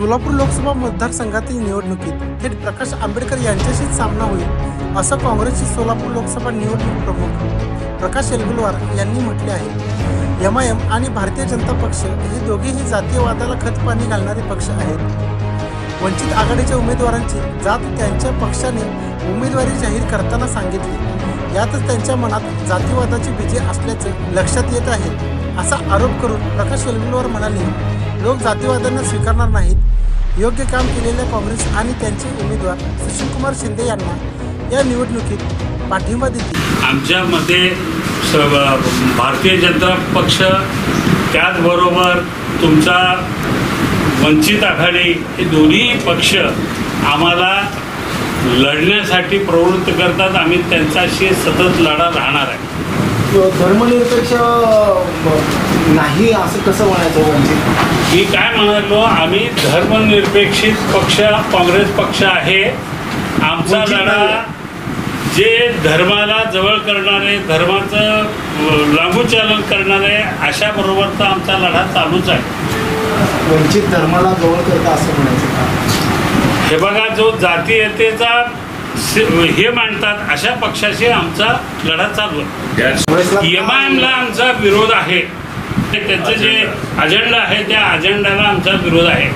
सोलापूर लोकसभा मतदारसंघातील निवडणुकीत थेट प्रकाश आंबेडकर यांच्याशीच सामना होईल असं काँग्रेसचे सोलापूर लोकसभा निवडणूक प्रमुख प्रकाश एलगुलवार यांनी म्हटले आहे. एम आय एम आणि भारतीय जनता पक्ष हे दोघेही जातीयवादाला खतपाणी घालणारे पक्ष आहेत. वंचित आघाडीच्या उमेदवारांची जात त्यांच्या पक्षाने उमेदवारी जाहीर करताना सांगितली. यातच त्यांच्या मनात जातीवादाची बीजे असल्याचे लक्षात येत आहे. असा आरोप करून प्रकाश वेलगुलवार म्हणाले लोक जातीवादांना स्वीकारणार नाहीत. योग्य काम केलेल्या काँग्रेस आणि त्यांचे उमेदवार सुशीलकुमार शिंदे यांना या निवडणुकीत पाठिंबा देतील. आमच्यामध्ये स भारतीय जनता पक्ष त्याचबरोबर तुमचा वंचित आघाडी हे दोन्ही पक्ष आम्हाला लढण्यासाठी प्रवृत्त करतात. आम्ही त्यांच्याशी सतत लढा राहणार आहे. धर्मनिरपेक्ष नाही असं कसं म्हणायचं वंचित? मी काय म्हणालो आम्ही धर्मनिरपेक्षित पक्ष काँग्रेस पक्ष आहे. आमचा लढा. जे धर्माला जवळ करणारे धर्माचं लागूचालन करणारे अशा बरोबरचा आमचा लढा चालूच आहे. वंचित धर्माला जवळ करता असं म्हणायचं हे बघा जो जातीयतेचा स- हे मांडतात अशा पक्षाशी आमचा लढा चालू आहे. एम आय एमला आमचा विरोध आहे. त्यांचं जे अजेंडा. आहे त्या अजेंडाला आमचा विरोध आहे.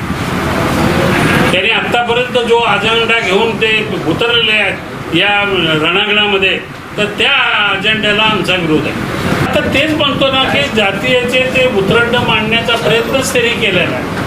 त्यांनी आत्तापर्यंत जो अजेंडा घेऊन ते उतरलेले आहेत या रणांगणामध्ये तर त्या अजेंड्याला आमचा विरोध आहे. आता तेच म्हणतो ना की जातीयाचे ते उतरंड मांडण्याचा प्रयत्नच त्यांनी केलेला आहे.